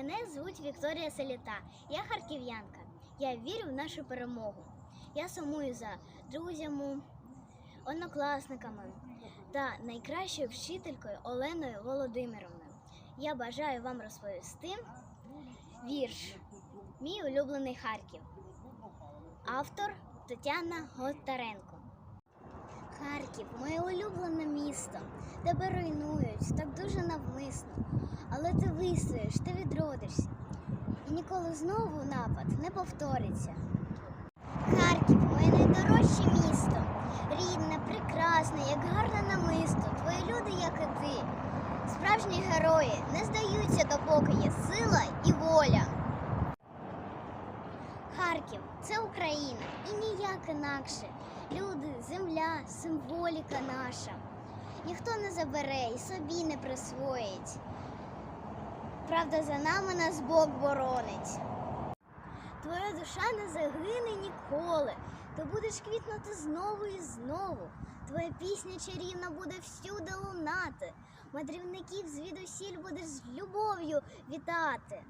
Мене звуть Вікторія Селіта. Я харків'янка. Я вірю в нашу перемогу. Я сумую за друзями, однокласниками та найкращою вчителькою Оленою Володимировною. Я бажаю вам розповісти вірш Мій улюблений Харків. Автор Тетяна Гонтаренко. Харків моє улюблене місто. Тебе руйнують так дуже навмисно. Але ти вистоїш, ти відродишся. І ніколи знову напад не повториться. Харків моє найдорожче місто. Рідне, прекрасне, як гарне намисто. Твої люди, як і ти. Справжні герої не здаються, допоки є сила і воля. Харків це Україна і ніяк інакше. Люди, земля, символіка наша. Ніхто не забере і собі не присвоїть. Правда, за нами нас Бог боронить. Твоя душа не загине ніколи. Ти будеш квітнути знову і знову. Твоя пісня чарівна буде всюди лунати. Мандрівників звідусіль будеш з любов'ю вітати.